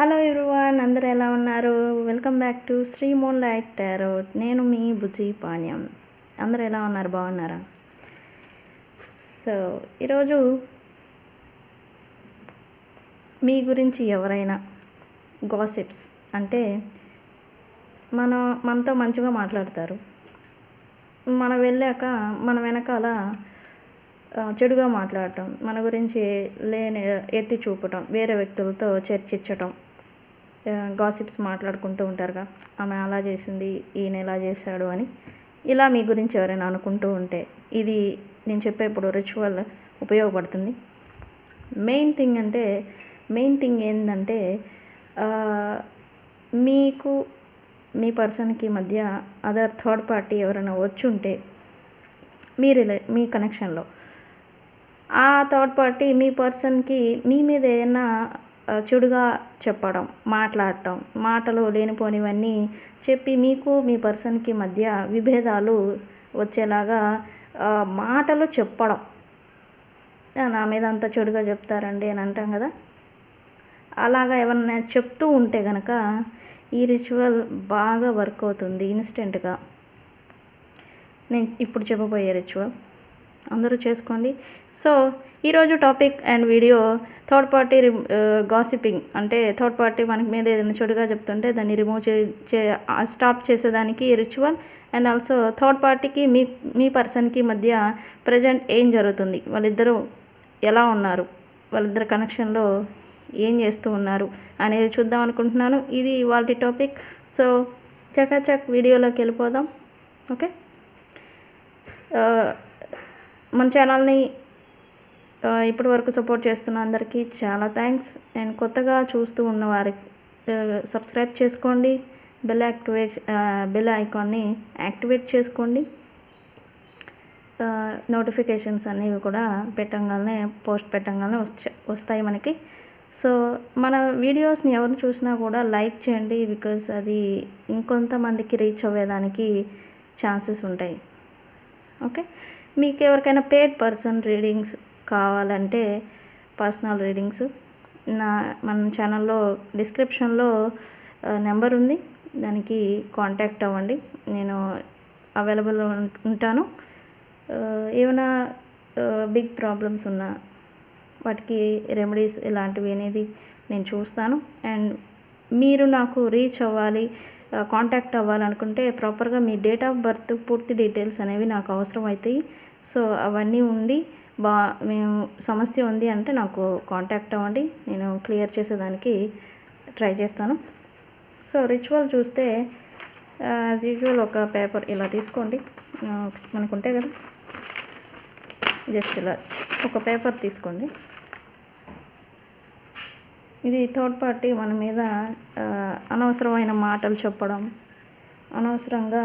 Hello everyone అందరు ఎలా ఉన్నారు? Welcome back to Sri moonlight tarot నేను మీ బుజ్జి పాణ్యం. అందరు ఎలా ఉన్నారు? బాగున్నారా? సో ఈరోజు మీ గురించి ఎవరైనా గాసిప్స్ అంటే మనం మనతో మంచిగా మాట్లాడతారు. మనం వెళ్ళాక మన వెనకాల చెడుగా మాట్లాడటం మన గురించి లేని ఎత్తి చూపటం వేరే వ్యక్తులతో చర్చించటం గాసిప్స్ మాట్లాడుకుంటూ ఉంటారుగా. ఆమె అలా చేసింది ఈయన ఎలా చేశాడు అని. ఇలా మీ గురించి ఎవరైనా అనుకుంటూ ఉంటే ఇది నేను చెప్పేప్పుడు రిచువల్ ఉపయోగపడుతుంది. మెయిన్ థింగ్ అంటే మెయిన్ థింగ్ ఏంటంటే మీకు మీ పర్సన్కి మధ్య అదర్ థర్డ్ పార్టీ ఎవరైనా వచ్చి ఉంటే మీ రిలే మీ కనెక్షన్లో ఆ థర్డ్ పార్టీ మీ పర్సన్కి మీ మీద ఏదైనా చెడుగా చెప్పడం మాట్లాడటం మాటలు లేనిపోనివన్నీ చెప్పి మీకు మీ పర్సన్కి మధ్య విభేదాలు వచ్చేలాగా మాటలు చెప్పడం. నా మీద అంత చెడుగా చెప్తారండి అని అంటాం కదా? అలాగా ఏమన్నా చెప్తూ ఉంటే కనుక ఈ రిచువల్ బాగా వర్క్ అవుతుంది ఇన్స్టెంట్గా. నేను ఇప్పుడు చెప్పబోయే రిచువల్ అందరూ చేసుకోండి. సో ఈరోజు topic and video third party gossiping. అంటే థర్డ్ పార్టీ మనకి మీద ఏదైనా చెడుగా చెప్తుంటే దాన్ని రిమూవ్ చే స్టాప్ చేసేదానికి రిచువల్. అండ్ ఆల్సో థర్డ్ పార్టీకి మీ మీ పర్సన్కి మధ్య ప్రజెంట్ ఏం జరుగుతుంది? వాళ్ళిద్దరూ ఎలా ఉన్నారు? వాళ్ళిద్దరు కనెక్షన్లో ఏం చేస్తూ ఉన్నారు? అనేది చూద్దాం అనుకుంటున్నాను. ఇది వాళ్ళ టాపిక్. సో చకాచక్ వీడియోలోకి వెళ్ళిపోదాం. ఓకే? మన ఛానల్ని ఇప్పటి వరకు సపోర్ట్ చేస్తున్న అందరికీ చాలా థ్యాంక్స్. అండ్ కొత్తగా చూస్తూ ఉన్న వారికి సబ్స్క్రైబ్ చేసుకోండి. బెల్ యాక్టివేట్ బెల్ ఐకాన్ని యాక్టివేట్ చేసుకోండి. నోటిఫికేషన్స్ అనేవి కూడా పెట్టంగానే పోస్ట్ పెట్టంగానే వస్తాయి మనకి. సో మన వీడియోస్ని ఎవరు చూసినా కూడా లైక్ చేయండి బికాజ్ అది ఇంకొంతమందికి రీచ్ అవ్వేదానికి ఛాన్సెస్ ఉంటాయి. ఓకే? మీకు ఎవరికైనా పేడ్ పర్సన్ రీడింగ్స్ కావాలంటే పర్సనల్ రీడింగ్స్ నా మన ఛానల్లో డిస్క్రిప్షన్లో నెంబర్ ఉంది. దానికి కాంటాక్ట్ అవ్వండి. నేను అవైలబుల్ ఉంటాను. ఏమైనా బిగ్ ప్రాబ్లమ్స్ ఉన్నా వాటికి రెమెడీస్ ఇలాంటివి అనేది నేను చూస్తాను. అండ్ మీరు నాకు రీచ్ అవ్వాలి కాంటాక్ట్ అవ్వాలనుకుంటే ప్రాపర్గా మీ డేట్ ఆఫ్ బర్త్ పూర్తి డీటెయిల్స్ అనేవి నాకు అవసరం అవుతాయి సో అవన్నీ ఉండి బా మేము సమస్య ఉంది అంటే నాకు కాంటాక్ట్ అవ్వండి. నేను క్లియర్ చేసేదానికి ట్రై చేస్తాను. సో రిచువల్ చూస్తే uh, యాజ్ యూజువల్ ఒక పేపర్ ఇలా తీసుకోండి. Uh, మనకు ఉంటాయి కదా? జస్ట్ ఇలా ఒక పేపర్ తీసుకోండి. ఇది థర్డ్ పార్టీ మన మీద uh, అనవసరమైన మాటలు చెప్పడం అనవసరంగా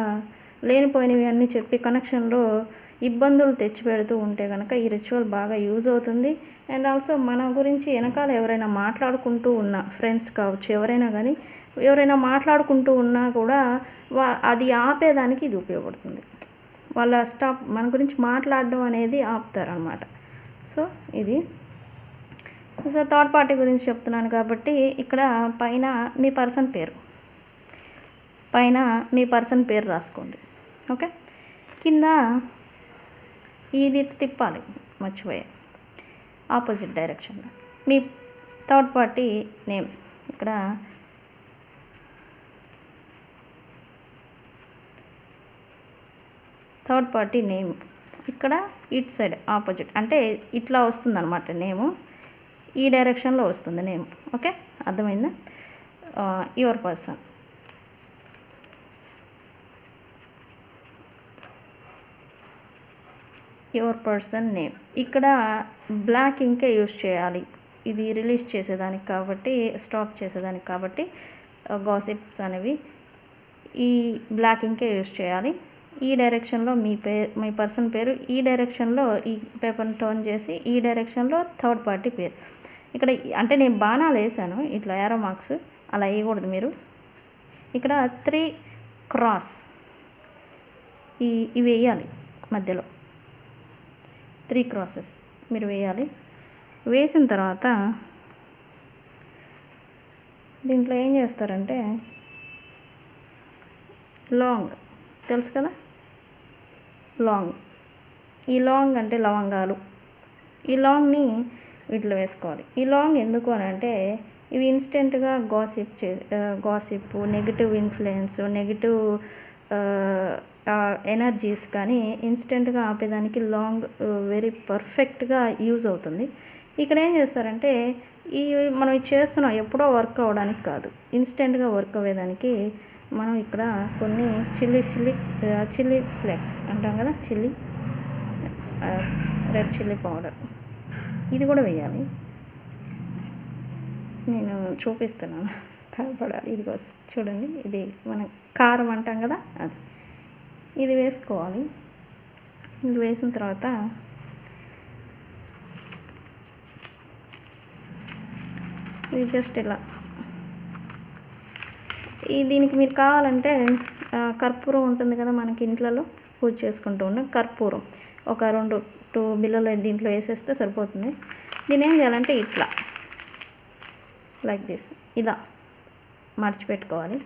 లేనిపోయినవి అన్నీ చెప్పి కనెక్షన్లో ఇబ్బందులు తెచ్చిపెడుతూ ఉంటే కనుక ఈ రిచువల్ బాగా యూజ్ అవుతుంది. అండ్ ఆల్సో మన గురించి వెనకాల ఎవరైనా మాట్లాడుకుంటూ ఉన్న ఫ్రెండ్స్ కావచ్చు ఎవరైనా కానీ ఎవరైనా మాట్లాడుకుంటూ ఉన్నా కూడా వా అది ఆపేదానికి ఇది ఉపయోగపడుతుంది. వాళ్ళ స్టాప్ మన గురించి మాట్లాడడం అనేది ఆపుతారనమాట సో ఇది. సో థర్డ్ పార్టీ గురించి చెప్తున్నాను కాబట్టి ఇక్కడ పైన మీ పర్సన్ పేరు. పైన మీ పర్సన్ పేరు రాసుకోండి. ఓకే కింద ఇది తిప్పాలి. మర్చిపోయా ఆపోజిట్ డైరెక్షన్లో. మీ థర్డ్ పార్టీ నేమ్. ఇక్కడ థర్డ్ పార్టీ నేమ్. ఇక్కడ ఇట్ సైడ్ ఆపోజిట్. అంటే ఇట్లా వస్తుందన్నమాట నేము. ఈ డైరెక్షన్లో వస్తుంది నేమ్. ఓకే? అర్థమైందా? Your person. Your person name ఇక్కడ బ్లాక్ ఇంకే యూస్ చేయాలి. ఇది రిలీజ్ చేసేదానికి కాబట్టి స్టాప్ చేసేదానికి కాబట్టి uh, గాసిప్స్ అనేవి ఈ బ్లాక్ ఇంకే యూస్ చేయాలి. ఈ డైరెక్షన్లో మీ పేరు మీ పర్సన్ పేరు ఈ డైరెక్షన్లో ఈ పేపర్ని టర్న్ చేసి ఈ డైరెక్షన్లో థర్డ్ పార్టీ పేరు. ఇక్కడ అంటే నేను బాణాలు వేసాను ఇట్లా ఏరో మార్క్స్ అలా వేయకూడదు మీరు. ఇక్కడ త్రీ క్రాస్ ఈ ఇవి వేయాలి మధ్యలో. త్రీ క్రాసెస్ మీరు వేయాలి. వేసిన తర్వాత దీంట్లో ఏం చేస్తారంటే లాంగ్ తెలుసు కదా? లాంగ్. ఈ లాంగ్ అంటే లవంగాలు. ఈ లాంగ్ని వీటిలో వేసుకోవాలి. ఈ లాంగ్ ఎందుకు అని అంటే ఇవి ఇన్స్టెంట్గా గాసిప్ చే gossip negative influence negative energies కానీ ఇన్స్టెంట్గా ఆపేదానికి లాంగ్ వెరీ పర్ఫెక్ట్గా యూజ్ అవుతుంది. ఇక్కడ ఏం చేస్తారంటే ఈ మనం చేస్తున్నాం ఎప్పుడో వర్క్ అవ్వడానికి కాదు ఇన్స్టెంట్గా వర్క్ అవ్వేదానికి మనం ఇక్కడ కొన్ని చిల్లీ ఫ్లిక్స్ చిల్లీ ఫ్లెక్స్ అంటాం కదా చిల్లీ రెడ్ చిల్లీ పౌడర్ ఇది కూడా వేయాలి. నేను చూపిస్తున్నాను. కనపడాలి. ఇది చూడండి. ఇది మనం కారం అంటాం కదా అది. ఇది వేసుకోవాలి. ఇది వేసిన తర్వాత ఇది జస్ట్ ఇలా. ఈ దీనికి మీరు కావాలంటే కర్పూరం ఉంటుంది కదా మనకి ఇంట్లలో పూజ చేసుకుంటూ ఉన్నాం కర్పూరం. ఒక రెండు టూ బిల్లలు దీంట్లో వేసేస్తే సరిపోతుంది. దీని ఏం చేయాలంటే ఇట్లా లైక్ దిస్ ఇలా మర్చిపెట్టుకోవాలి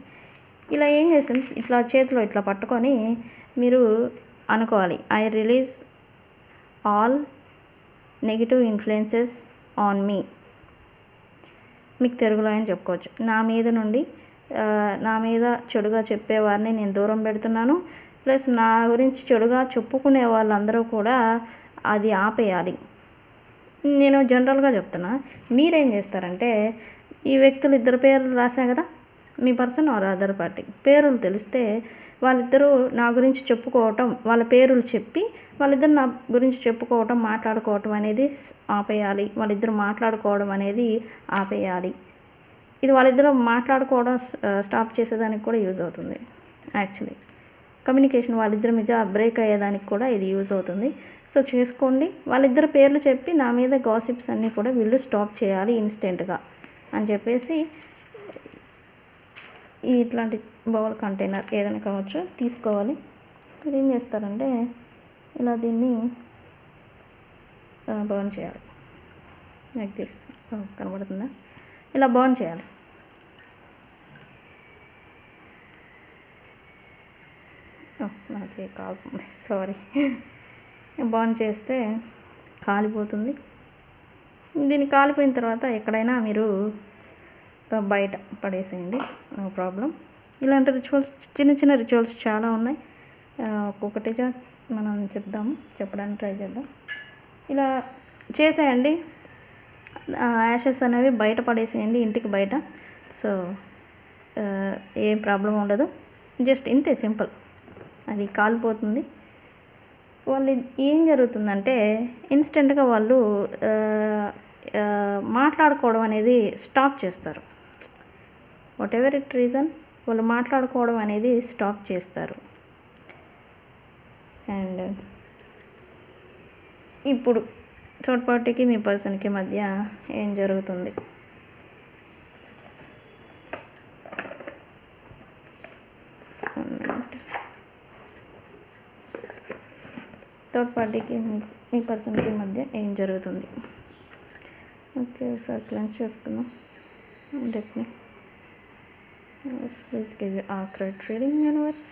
ఇలా ఏం చేసింది ఇట్లా చేతిలో ఇట్లా పట్టుకొని మీరు అనుకోవాలి. I release all negative influences on me. మీకు తెలుగులో అని చెప్పుకోవచ్చు. నా మీద నుండి నా మీద చెడుగా చెప్పేవారిని నేను దూరం పెడుతున్నాను. ప్లస్ నా గురించి చెడుగా చెప్పుకునే వాళ్ళందరూ కూడా అది ఆపేయాలి. నేను జనరల్గా చెప్తున్నా మీరేం చేస్తారంటే ఈ వ్యక్తులు ఇద్దరు పేర్లు రాసా కదా? మీ పర్సన్ ఆర్ అదర్ పార్టీ. పేరులు తెలిస్తే వాళ్ళిద్దరూ నా గురించి చెప్పుకోవటం వాళ్ళ పేరులు చెప్పి వాళ్ళిద్దరు నా గురించి చెప్పుకోవటం మాట్లాడుకోవటం అనేది ఆపేయాలి. వాళ్ళిద్దరు మాట్లాడుకోవడం అనేది ఆపేయాలి. ఇది వాళ్ళిద్దరూ మాట్లాడుకోవడం స్టాప్ చేసేదానికి కూడా యూజ్ అవుతుంది యాక్చువల్లీ. కమ్యూనికేషన్ వాళ్ళిద్దరి మీద బ్రేక్ అయ్యేదానికి కూడా ఇది యూజ్ అవుతుంది. సో చేసుకోండి వాళ్ళిద్దరు పేర్లు చెప్పి నా మీద గాసిప్స్ అన్నీ కూడా వీళ్ళు స్టాప్ చేయాలి ఇన్స్టెంట్గా అని చెప్పేసి ఇట్లాంటి బౌల్ కంటైనర్ ఏదైనా కావచ్చు తీసుకోవాలి. మీరు ఏం చేస్తారంటే ఇలా దీన్ని బర్న్ చేయాలి. Like this. కనబడుతుందా? ఇలా బర్న్ చేయాలి. నాకే కాలుతుంది సారీ. బర్న్ చేస్తే కాలిపోతుంది. దీన్ని కాలిపోయిన తర్వాత ఎక్కడైనా మీరు బయట పడేసేయండి. No problem. ఇలాంటి రిచువల్స్ చిన్న చిన్న రిచువల్స్ చాలా ఉన్నాయి. ఒక్కొక్కటి ఒక్కొక్కటిగా మనం చెప్దాము. చెప్పడానికి ట్రై చేద్దాం. ఇలా చేసేయండి. యాషెస్ అనేవి బయట పడేసేయండి ఇంటికి బయట. సో ఏం ప్రాబ్లం ఉండదు. జస్ట్ ఇంతే సింపుల్. అది కాలిపోతుంది. వాళ్ళు ఏం జరుగుతుందంటే ఇన్స్టెంట్గా వాళ్ళు మాట్లాడుకోవడం అనేది స్టాప్ చేస్తారు. వాట్ ఎవర్ ఇట్ రీజన్ వాళ్ళు మాట్లాడుకోవడం అనేది స్టాప్ చేస్తారు. అండ్ ఇప్పుడు థర్డ్ పార్టీకి మీ పర్సన్కి మధ్య ఏం జరుగుతుంది? థర్డ్ పార్టీకి మీ- పర్సన్కి మధ్య ఏం జరుగుతుంది? ఓకే సార్ క్లెన్స్ చేసుకుందాం. yes please give you accurate reading universe.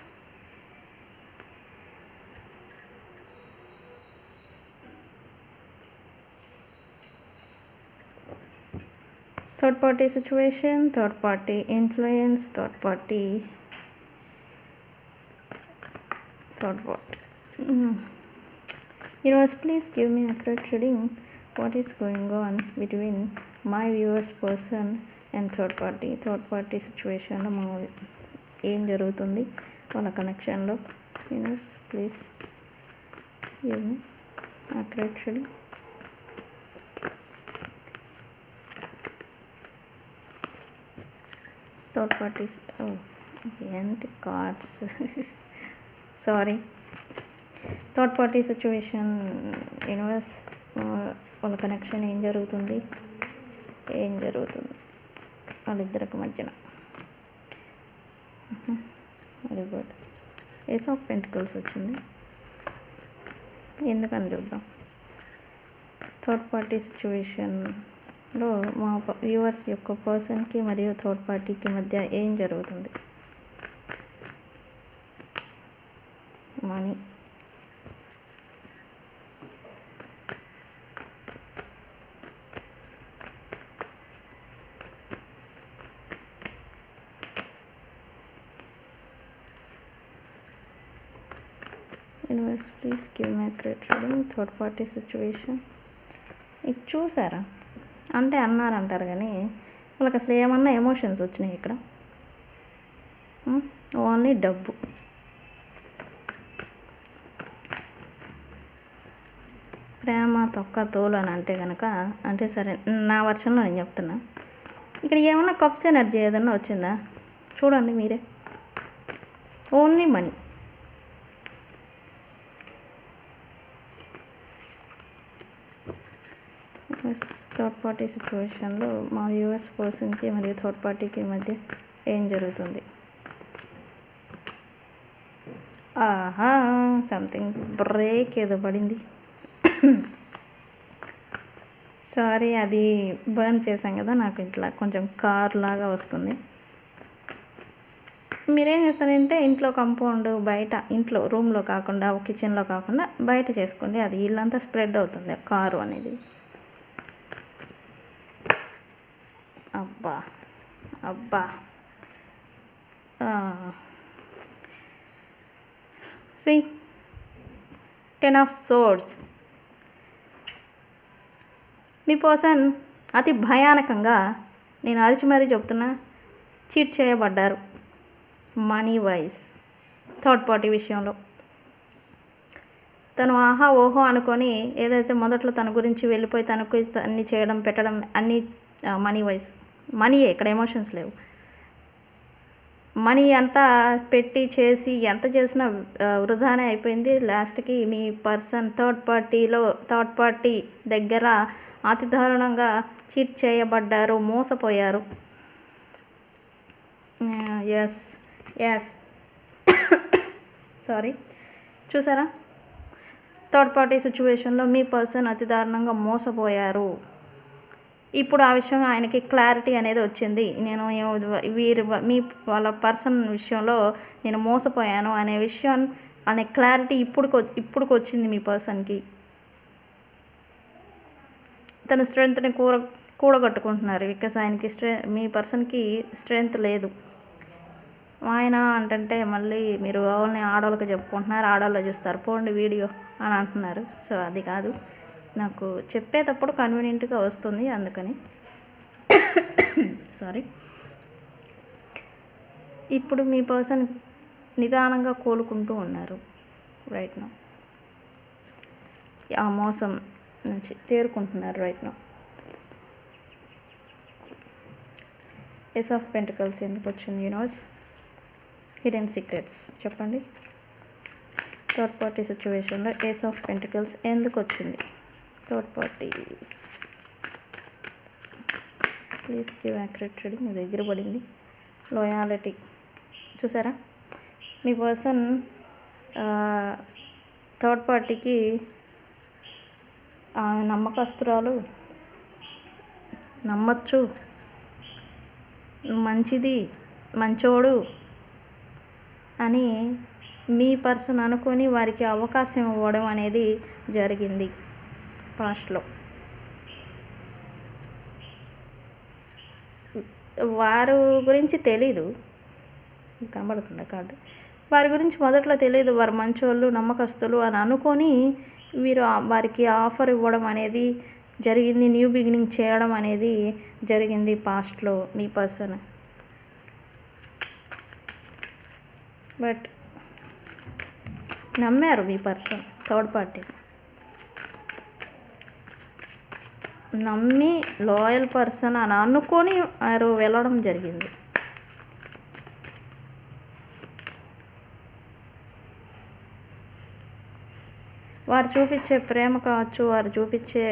Third party situation third party influence third party third party mm. Mm-hmm. universe please give me accurate reading what is going on between my viewers person and third party third party సిచ్యువేషన్లో మా ఏం జరుగుతుంది వాళ్ళ కనెక్షన్లో? Universe please give third parties ఏంటి cards sorry third party situation universe వాళ్ళ connection ఏం జరుగుతుంది? ఏం జరుగుతుంది? వాళ్ళిద్దరికి మధ్యన. Very good. Ace of pentacles వచ్చింది? ఎందుకని చూద్దాం. థర్డ్ పార్టీ సిచ్యువేషన్లో మా వ్యూవర్స్ యొక్క పర్సన్కి మరియు థర్డ్ పార్టీకి మధ్య ఏం జరుగుతుంది? Money. Universe please give my credit reading third party situation ఇది చూసారా? అంటే అన్నారు అంటారు కానీ వాళ్ళకి అసలు ఏమన్నా ఎమోషన్స్ వచ్చినాయి ఇక్కడ? ఓన్లీ డబ్బు. ప్రేమ తొక్క తోలు అని అంటే కనుక అంటే సరే నా వర్షంలో నేను చెప్తున్నా. ఇక్కడ ఏమన్నా కప్స్ ఎనర్జీ ఏదన్నా వచ్చిందా? చూడండి మీరే. ఓన్లీ మనీ థర్డ్ పార్టీ సిచ్యువేషన్లో మా యూఎస్ పర్సన్కి మరియు థర్డ్ పార్టీకి మధ్య ఏం జరుగుతుంది? ఆహా సంథింగ్ బ్రేక్ ఏదో పడింది. సారీ అది బర్న్ చేశాం కదా నాకు ఇట్లా కొంచెం కార్ లాగా వస్తుంది. మీరేం చేస్తారంటే ఇంట్లో కంపౌండ్ బయట ఇంట్లో రూమ్లో కాకుండా కిచెన్లో కాకుండా బయట చేసుకోండి. అది ఇల్లంతా స్ప్రెడ్ అవుతుంది కారు అనేది. అబ్బా అబ్బా. సి టెన్ ఆఫ్ సోర్స్ మీ పర్సన్ అతి భయానకంగా నేను అరిచి మరీ చెప్తున్నా చీట్ చేయబడ్డారు. మనీ వైజ్ థర్డ్ పార్టీ విషయంలో. తను ఆహా ఓహో అనుకొని ఏదైతే మొదట్లో తన గురించి వెళ్ళిపోయి తనకు అన్నీ చేయడం పెట్టడం అన్నీ మనీ వైజ్. మనీయే ఇక్కడ ఎమోషన్స్ లేవు. మనీ అంతా పెట్టి చేసి ఎంత చేసినా వృధానే అయిపోయింది. లాస్ట్కి మీ పర్సన్ థర్డ్ పార్టీలో థర్డ్ పార్టీ దగ్గర అతి దారుణంగా చీట్ చేయబడ్డారు మోసపోయారు. ఎస్ ఎస్ సారీ చూసారా? థర్డ్ పార్టీ సిచ్యువేషన్లో మీ పర్సన్ అతి దారుణంగా మోసపోయారు. ఇప్పుడు ఆ విషయం ఆయనకి క్లారిటీ అనేది వచ్చింది. నేను వీరు వీరి మీ వాళ్ళ పర్సన్ విషయంలో నేను మోసపోయాను అనే విషయం అనే క్లారిటీ ఇప్పుడు ఇప్పుడుకి వచ్చింది మీ పర్సన్కి తన స్ట్రెంత్ని కూర కూడగట్టుకుంటున్నారు. బికాస్ ఆయనకి స్ట్రె మీ పర్సన్కి స్ట్రెంగ్త్ లేదు. ఆయన అంటే మళ్ళీ మీరు వాళ్ళని ఆడవాళ్ళకి చెప్పుకుంటున్నారు? ఆడవాళ్ళు చూస్తారు. పోండి వీడియో అని అంటున్నారు. సో అది కాదు. నాకు చెప్పేటప్పుడు కన్వీనియంట్గా వస్తుంది అందుకని. సారీ ఇప్పుడు మీ పర్సన్ నిదానంగా కోలుకుంటూ ఉన్నారు రైట్ నో ఆ మోసం నుంచి తేరుకుంటున్నారు right no ace of pentacles ఎందుకు వచ్చింది యూనివర్స్ హిడెన్ సీక్రెట్స్ చెప్పండి. థర్డ్ పార్టీ సిచ్యువేషన్లో ఏస్ ఆఫ్ పెంటికల్స్ ఎందుకు వచ్చింది? Third party please give accurate reading మీ దగ్గర పడింది. లోయాలిటీ చూసారా? మీ పర్సన్ థర్డ్ పార్టీకి ఆమె నమ్మకస్తురాలు నమ్మచ్చు. మంచిది మంచోడు అని మీ పర్సన్ అనుకొని వారికి అవకాశం ఇవ్వడం అనేది జరిగింది. ఫాస్ట్లో. వారు గురించి తెలీదు. కనబడుతుందా కార్డు? వారి గురించి మొదట్లో తెలియదు వారు మంచోళ్ళు నమ్మకస్తులు అని అనుకొని వీరు వారికి ఆఫర్ ఇవ్వడం అనేది జరిగింది. న్యూ బిగినింగ్ చేయడం అనేది జరిగింది పాస్ట్లో మీ పర్సన్. బట్ నమ్మారు మీ పర్సన్ థర్డ్ పార్టీ. నమ్మి లాయల్ పర్సన్ అని అనుకొని వారు వెళ్ళడం జరిగింది. వారు చూపించే ప్రేమ కావచ్చు వారు చూపించే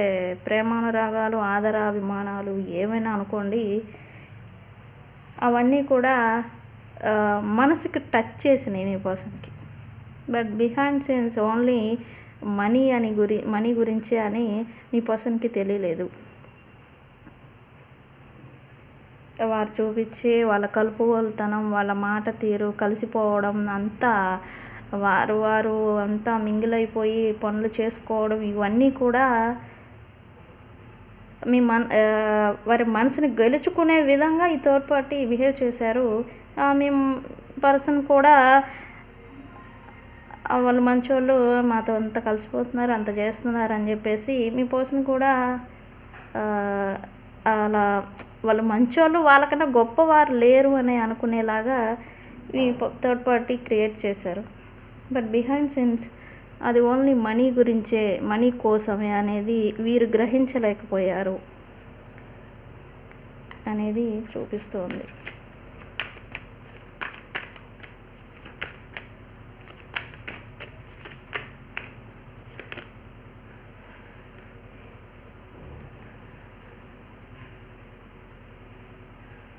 ప్రేమానురాగాలు ఆదరాభిమానాలు ఏమైనా అనుకోండి అవన్నీ కూడా మనసుకి టచ్ చేసినాయి మీ పర్సన్కి but behind scenes only money అని గురి మనీ గురించి అని మీ పర్సన్కి తెలియలేదు. వారు చూపించే వాళ్ళ కలుపుగోలుతనం వాళ్ళ మాట తీరు కలిసిపోవడం అంతా వారు వారు అంతా మింగిలైపోయి పనులు చేసుకోవడం ఇవన్నీ కూడా మీ మన వారి మనసుని గెలుచుకునే విధంగా ఈ థర్డ్ పార్టీ బిహేవ్ చేశారు. ఆ, మీ పర్సన్ కూడా వాళ్ళు మంచోళ్ళు మాతో అంత కలిసిపోతున్నారు అంత చేస్తున్నారు అని చెప్పేసి మీ పర్సన్ కూడా అలా వాళ్ళు మంచోళ్ళు వాళ్ళకన్నా గొప్పవారు లేరు అని అనుకునేలాగా ఈ థర్డ్ పార్టీ క్రియేట్ చేశారు. బట్ బిహైండ్ సిన్స్ అది ఓన్లీ మనీ గురించే మనీ కోసమే అనేది వీరు గ్రహించలేకపోయారు అనేది చూపిస్తోంది.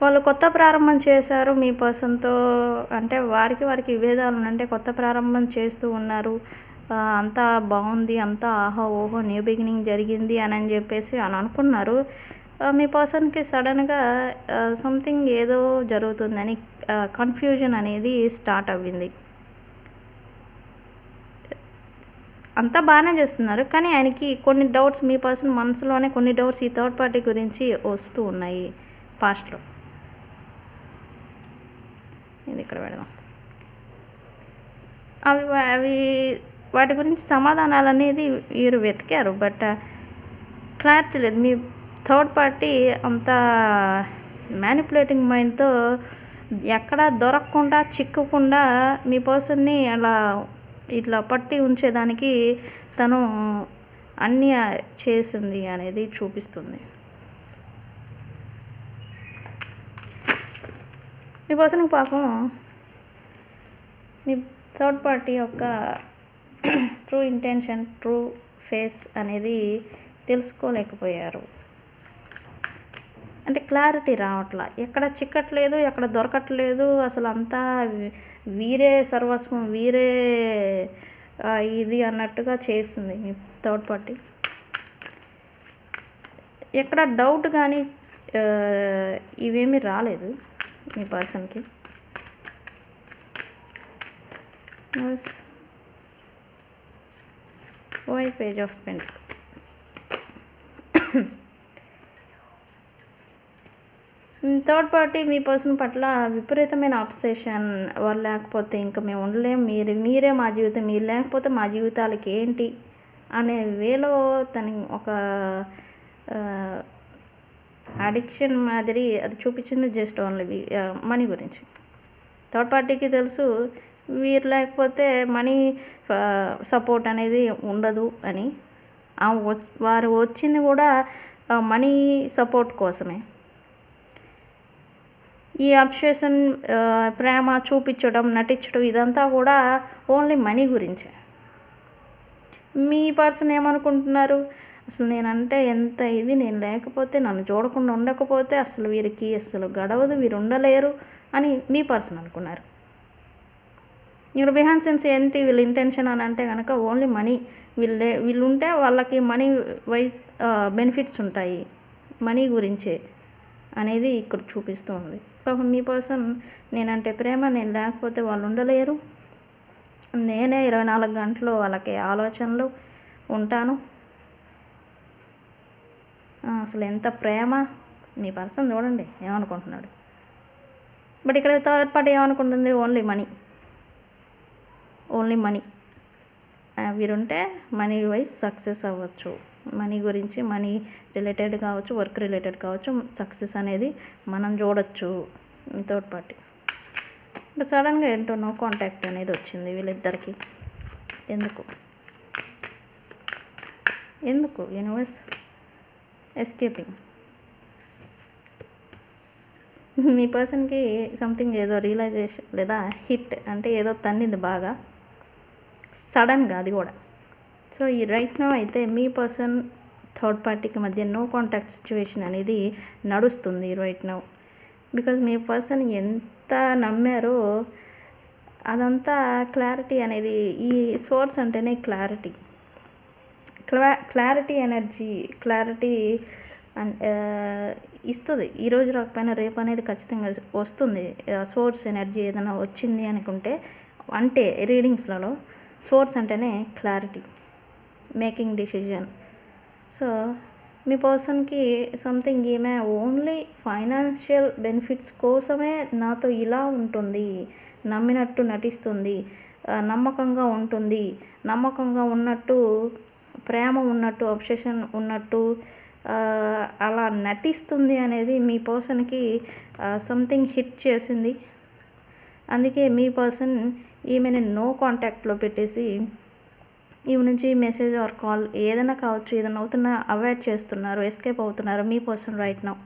వాళ్ళు కొత్త ప్రారంభం చేశారు మీ పర్సన్తో అంటే వారికి వారికి విభేదాలు అంటే కొత్త ప్రారంభం చేస్తూ ఉన్నారు. అంతా బాగుంది అంతా ఆహా ఓహో న్యూ బిగినింగ్ జరిగింది అని అని చెప్పేసి అని అనుకున్నారు. మీ పర్సన్కి సడన్గా సంథింగ్ ఏదో జరుగుతుందని కన్ఫ్యూజన్ అనేది స్టార్ట్ అవ్వింది. అంతా బాగానే చేస్తున్నారు. కానీ ఆయనకి కొన్ని డౌట్స్ మీ పర్సన్ మనసులోనే కొన్ని డౌట్స్ ఈ థర్డ్ పార్టీ గురించి వస్తూ ఉన్నాయి పాస్ట్లో. ఇది ఇక్కడ పెడదాం. అవి వా- అవి వాటి గురించి సమాధానాలు అనేది వీరు వెతికారు బట్ క్లారిటీ లేదు. మీ థర్డ్ పార్టీ అంత మ్యానిపులేటింగ్ మైండ్తో ఎక్కడ దొరకకుండా చిక్కకుండా మీ పర్సన్ని అలా ఇట్లా పట్టి ఉంచేదానికి తను అన్నీ చేసింది అనేది చూపిస్తుంది. మీ పర్సన్కి పాపం మీ థర్డ్ పార్టీ యొక్క ట్రూ ఇంటెన్షన్ ట్రూ ఫేస్ అనేది తెలుసుకోలేకపోయారు. అంటే క్లారిటీ రావట్లా. ఎక్కడ చిక్కట్లేదు ఎక్కడ దొరకట్లేదు అసలు అంతా వీరే సర్వస్వం వీరే ఇది అన్నట్టుగా చేస్తుంది మీ థర్డ్ పార్టీ ఎక్కడ డౌట్ కానీ ఇవేమీ రాలేదు. మీ పర్సన్కి. Wait page of pent third party me person పట్ల విపరీతమైన అప్సెషన్ వాళ్ళు లేకపోతే ఇంకా మేము ఉండలేం. మీరు మీరే మా జీవితం మీరు లేకపోతే మా జీవితాలకి ఏంటి? అనే వేలో తన ఒక అడిక్షన్ మాదిరి అది చూపించింది జస్ట్ ఓన్లీ మనీ గురించి. థర్డ్ పార్టీకి తెలుసు వీరు లేకపోతే మనీ సపోర్ట్ uh, అనేది ఉండదు అని. వారు వచ్చింది కూడా uh, మనీ సపోర్ట్ కోసమే. ఈ అబ్సెషన్ uh, ప్రేమ చూపించడం నటించడం ఇదంతా కూడా ఓన్లీ మనీ గురించే. మీ పర్సన్ ఏమనుకుంటున్నారు? అసలు నేనంటే ఎంత ఇది నేను లేకపోతే నన్ను చూడకుండా ఉండకపోతే అసలు వీరికి అసలు గడవదు వీరు ఉండలేరు అని మీ పర్సన్ అనుకున్నారు. ఇక్కడ బిహాన్ సెన్స్ ఏంటి? వీళ్ళ ఇంటెన్షన్ అని అంటే కనుక ఓన్లీ మనీ. వీళ్ళే వీళ్ళు ఉంటే వాళ్ళకి మనీ వైజ్ బెనిఫిట్స్ ఉంటాయి. మనీ గురించే అనేది ఇక్కడ చూపిస్తుంది. పాపం మీ పర్సన్ నేనంటే ప్రేమ నేను లేకపోతే వాళ్ళు ఉండలేరు. నేనే ఇరవై నాలుగు గంటలు వాళ్ళకి ఆలోచనలు ఉంటాను. అసలు ఎంత ప్రేమ? మీ పర్సన్ చూడండి ఏమనుకుంటున్నాడు? బట్ ఇక్కడ థర్డ్ పార్టీ ఏమనుకుంటుంది? ఓన్లీ మనీ ఓన్లీ మనీ వీరుంటే మనీ వైజ్ సక్సెస్ అవ్వచ్చు. మనీ గురించి మనీ రిలేటెడ్ కావచ్చు వర్క్ రిలేటెడ్ కావచ్చు సక్సెస్ అనేది మనం చూడొచ్చు థర్డ్ పార్టీ బట్ సడన్గా ఏంటో నో కాంటాక్ట్ అనేది వచ్చింది వీళ్ళిద్దరికి. ఎందుకు? ఎందుకు? యూనివర్స్ ఎస్కేపింగ్ మీ పర్సన్కి సంథింగ్ ఏదో రియలైజేషన్ లేదా హిట్ అంటే ఏదో తన్నింది బాగా. సడన్గా అది కూడా. సో ఈ రైట్ నో అయితే మీ పర్సన్ థర్డ్ పార్టీకి మధ్య నో కాంటాక్ట్ సిచ్యువేషన్ అనేది నడుస్తుంది రైట్ నో బికాజ్ మీ పర్సన్ ఎంత నమ్మారో అదంతా క్లారిటీ అనేది ఈ సోర్స్ అంటేనే క్లారిటీ క్లా క్లారిటీ ఎనర్జీ క్లారిటీ అండ్ ఇస్తుంది. ఈరోజు రాకపోయినా రేపు అనేది ఖచ్చితంగా వస్తుంది. సోర్స్ ఎనర్జీ ఏదైనా వచ్చింది అనుకుంటే అంటే రీడింగ్స్లలో సోర్స్ అంటేనే క్లారిటీ మేకింగ్ డిసిజన్ సో మీ పర్సన్కి సంథింగ్ ఈమె ఓన్లీ ఫైనాన్షియల్ బెనిఫిట్స్ కోసమే నాతో ఇలా ఉంటుంది నమ్మినట్టు నటిస్తుంది నమ్మకంగా ఉంటుంది నమ్మకంగా ఉన్నట్టు ప్రేమ ఉన్నట్టు అబ్సెషన్ ఉన్నట్టు అలా నటిస్తుంది అనేది మీ పర్సన్కి సంథింగ్ హిట్ చేసింది. అందుకే మీ పర్సన్ ఈమెని నో కాంటాక్ట్లో పెట్టేసి ఈమె నుంచి మెసేజ్ ఆర్ కాల్ ఏదైనా కావచ్చు ఏదైనా అవుతున్నా అవాయిడ్ చేస్తున్నారు ఎస్కేప్ అవుతున్నారు మీ person right now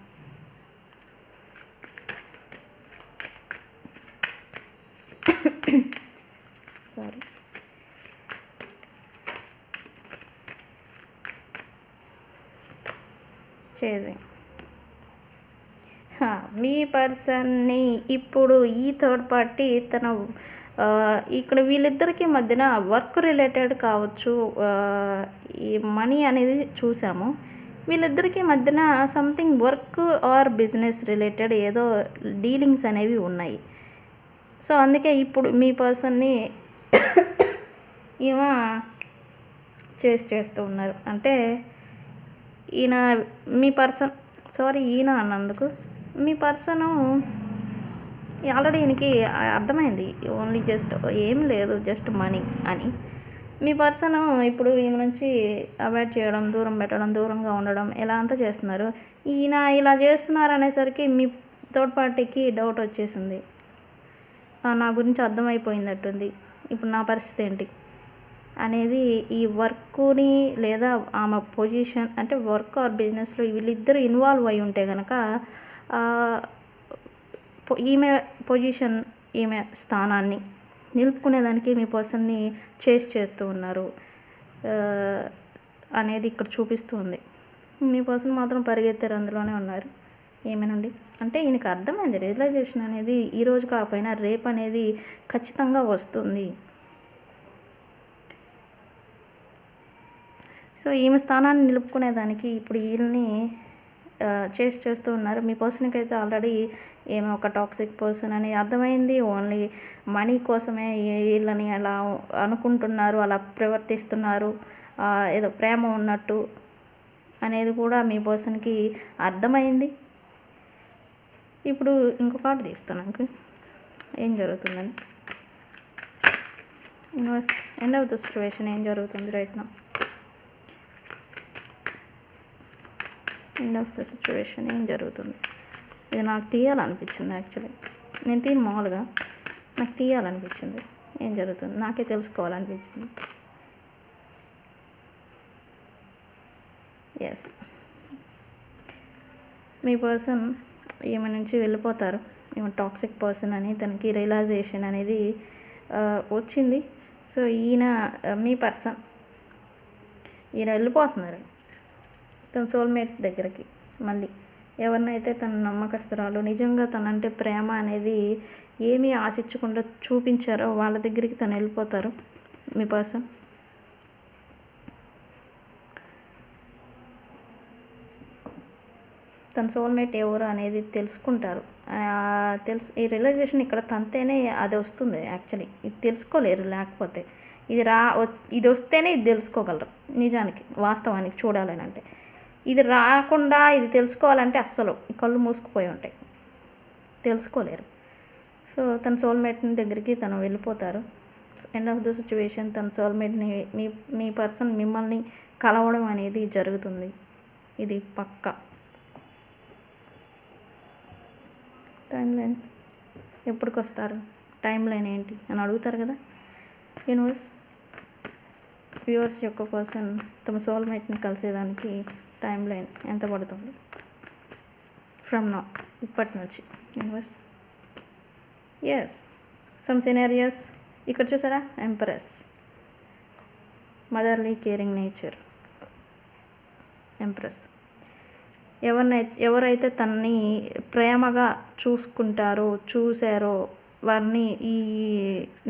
sorry chasing మీ పర్సన్ని ఇప్పుడు ఈ థర్డ్ పార్టీ తన ఇక్కడ వీళ్ళిద్దరికి మధ్యన వర్క్ రిలేటెడ్ కావచ్చు ఈ మనీ అనేది చూసాము. వీళ్ళిద్దరికి మధ్యన something work or business related ఏదో డీలింగ్స్ అనేవి ఉన్నాయి. సో అందుకే ఇప్పుడు మీ పర్సన్ని ఈమె చేసి చేస్తూ ఉన్నారు. అంటే ఈయన మీ పర్సన్ సారీ ఈయన అన్నందుకు. మీ పర్సను ఆల్రెడీ ఈయనకి అర్థమైంది ఓన్లీ జస్ట్ ఏం లేదు జస్ట్ మనీ అని. మీ పర్సన్ ఇప్పుడు ఈమె నుంచి అవాయిడ్ చేయడం దూరం పెట్టడం దూరంగా ఉండడం ఇలా అంతా చేస్తున్నారు? ఈయన ఇలా చేస్తున్నారు అనేసరికి మీ థర్డ్ పార్టీకి డౌట్ వచ్చేసింది నా గురించి అర్థమైపోయిందట్టుంది ఇప్పుడు నా పరిస్థితి ఏంటి? అనేది ఈ వర్క్ని లేదా ఆమె పొజిషన్ అంటే వర్క్ ఆర్ బిజినెస్లో వీళ్ళిద్దరూ ఇన్వాల్వ్ అయి ఉంటే కనుక ఈమె పొజిషన్ ఈమె స్థానాన్ని నిలుపుకునేదానికి మీ పర్సన్ని చేస్ చేస్తూ ఉన్నారు అనేది ఇక్కడ చూపిస్తూ ఉంది మీ పర్సన్ మాత్రం పరిగెత్తారు అందులోనే ఉన్నారు. ఏమేనండి అంటే ఈయనకు అర్థమైంది. రియలైజేషన్ అనేది ఈ రోజు కాకపోయినా రేపు అనేది ఖచ్చితంగా వస్తుంది. సో ఈమె స్థానాన్ని నిలుపుకునేదానికి ఇప్పుడు వీళ్ళని చేసి చేస్తూ ఉన్నారు. మీ పర్సన్కి అయితే ఆల్రెడీ ఏమో ఒక టాక్సిక్ పర్సన్ అని అర్థమైంది. ఓన్లీ మనీ కోసమే వీళ్ళని అలా అనుకుంటున్నారు అలా ప్రవర్తిస్తున్నారు. ఏదో ప్రేమ ఉన్నట్టు అనేది కూడా మీ పర్సన్కి అర్థమైంది. ఇప్పుడు ఇంకో కార్డు తీస్తాను నాకు ఏం జరుగుతుందని. Invest end of the situation ఏం జరుగుతుంది రైట్ నా ఎండ్ ఆఫ్ ద సిచ్యువేషన్ ఏం జరుగుతుంది? ఇది నాకు తీయాలనిపించింది యాక్చువల్లీ నేను తీను మామూలుగా. నాకు తీయాలనిపించింది. ఏం జరుగుతుంది? నాకే తెలుసుకోవాలనిపించింది. ఎస్ మీ పర్సన్ ఈమె నుంచి వెళ్ళిపోతారు. ఈమె టాక్సిక్ పర్సన్ అని తనకి రియలైజేషన్ అనేది వచ్చింది. సో ఈయన మీ పర్సన్ ఈయన వెళ్ళిపోతున్నారు. తన సోల్మేట్ దగ్గరికి మళ్ళీ. ఎవరినైతే తన నమ్మకస్తురాలు నిజంగా తనంటే ప్రేమ అనేది ఏమీ ఆశించకుండా చూపించారో వాళ్ళ దగ్గరికి తను వెళ్ళిపోతారు. మీ పర్సన్ తన సోల్మేట్ ఎవరు అనేది తెలుసుకుంటారు. తెలుసు ఈ రియలైజేషన్ ఇక్కడ తనతేనే అది వస్తుంది యాక్చువల్లీ ఇది తెలుసుకోలేరు లేకపోతే. ఇది రా ఇది వస్తేనే ఇది తెలుసుకోగలరు. నిజానికి వాస్తవానికి చూడాలని అంటే. ఇది రాకుండా ఇది తెలుసుకోవాలంటే అస్సలు ఈ కళ్ళు మూసుకుపోయి ఉంటాయి. తెలుసుకోలేరు. సో తన సోల్మేట్ని దగ్గరికి తను వెళ్ళిపోతారు. ఎండ్ ఆఫ్ ద సిచ్యువేషన్ తన సోల్మేట్ని మీ మీ పర్సన్ మిమ్మల్ని కలవడం అనేది జరుగుతుంది. ఇది పక్కా. టైం లైన్ ఎప్పటికి వస్తారు టైం లైన్ ఏంటి? అని అడుగుతారు కదా. యూనివర్స్ వ్యూవర్స్ యొక్క పర్సన్ తమ సోల్మేట్ని కలిసేదానికి టైం లైన్ ఎంత పడుతుంది? ఫ్రమ్ నా ఇప్పటి నుంచి. యూనివర్స్? ఎస్ సమ్ సినారియస్ ఇక్కడ చూసారా? Empress motherly caring nature empress ఎవరినైతే ఎవరైతే తనని ప్రేమగా చూసుకుంటారో చూసారో వారిని ఈ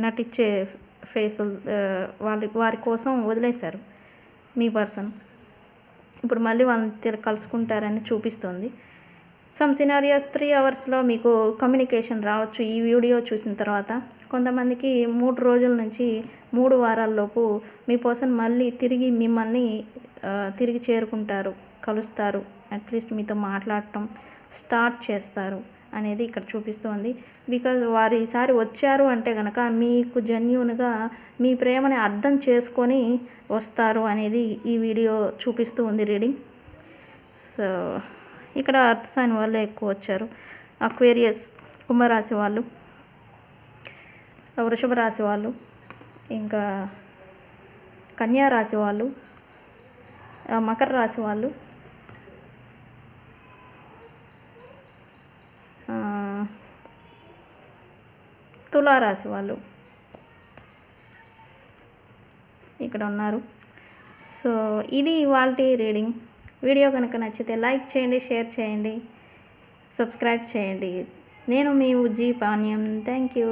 నటించే ఫేస్ వాళ్ళ వారి కోసం వదిలేశారు మీ పర్సన్. ఇప్పుడు మళ్ళీ వాళ్ళని కలుసుకుంటారని చూపిస్తుంది. సమ్ సినారియోస్ త్రీ అవర్స్లో మీకు కమ్యూనికేషన్ రావచ్చు ఈ వీడియో చూసిన తర్వాత. కొంతమందికి మూడు రోజుల నుంచి మూడు వారాల్లోపు మీ పర్సన్ మళ్ళీ తిరిగి మిమ్మల్ని తిరిగి చేరుకుంటారు కలుస్తారు. అట్లీస్ట్ మీతో మాట్లాడటం స్టార్ట్ చేస్తారు. అనేది ఇక్కడ చూపిస్తోంది. బికాజ్ వారు ఈసారి వచ్చారు అంటే కనుక మీకు జెన్యున్గా మీ ప్రేమని అర్థం చేసుకొని వస్తారు అనేది ఈ వీడియో చూపిస్తూ ఉంది రీడింగ్. సో ఇక్కడ అర్త్ సైన్ వాళ్ళే ఎక్కువ వచ్చారు. అక్వేరియస్ కుంభరాశి వాళ్ళు వృషభ రాశి వాళ్ళు ఇంకా కన్యా రాశి వాళ్ళు మకర రాశి వాళ్ళు తులారాశి వాళ్ళు ఇక్కడ ఉన్నారు. సో ఇది ఇవాళ రీడింగ్. వీడియో కనుక నచ్చితే లైక్ చేయండి షేర్ చేయండి సబ్స్క్రైబ్ చేయండి. నేను మీ ఉజ్జీ పానీయం. Thank you.